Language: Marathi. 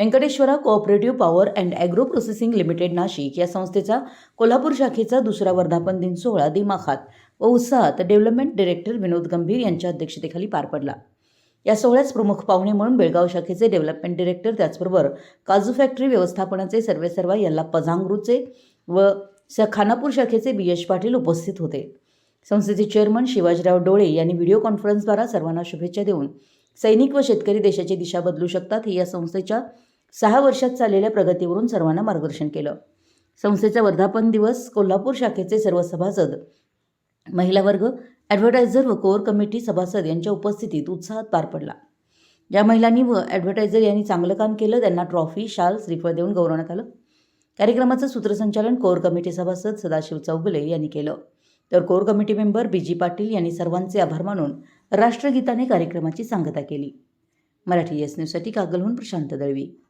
Venkateshwara cooperative power and agro processing limited Nashik या संस्थेचा कोल्हापूर शाखेचा दुसरा वर्धापन दिन सोहळा दिमाखात व उत्साहात डेव्हलपमेंट डिरेक्टर विनोद गंभीर यांच्या अध्यक्षतेखाली पार पडला. या सोहळ्यास प्रमुख पाहुणे म्हणून बेळगाव शाखेचे डेव्हलपमेंट डिरेक्टर त्याचबरोबर काजू फॅक्टरी व्यवस्थापनाचे सर्वेसर्वा यल्ला पझांगरूचे व स खानापूर शाखेचे बी एच पाटील उपस्थित होते. संस्थेचे चेअरमन शिवाजीराव डोळे यांनी व्हिडिओ कॉन्फरन्सद्वारा सर्वांना शुभेच्छा देऊन सैनिक व शेतकरी देशाची दिशा बदलू शकतात हे या संस्थेच्या सहा वर्षात चाललेल्या प्रगतीवरून सर्वांना मार्गदर्शन केलं. संस्थेचा वर्धापन दिवस कोल्हापूर शाखेचे सर्व सभासद महिला वर्ग ॲडव्हर्टायझर व कोअर कमिटी सभासद यांच्या उपस्थितीत उत्साहात पार पडला. ज्या महिलांनी व ॲडव्हर्टायझर यांनी चांगलं काम केलं त्यांना ट्रॉफी शाल श्रीफळ देऊन गौरवण्यात आलं. कार्यक्रमाचं सूत्रसंचालन कोअर कमिटी सभासद सदाशिव चौगुले यांनी केलं. तर core committee member B G Patil यांनी सर्वांचे आभार मानून राष्ट्रगीताने कार्यक्रमाची सांगता केली. मराठी एस न्यूजसाठी कागलहून प्रशांत दळवी.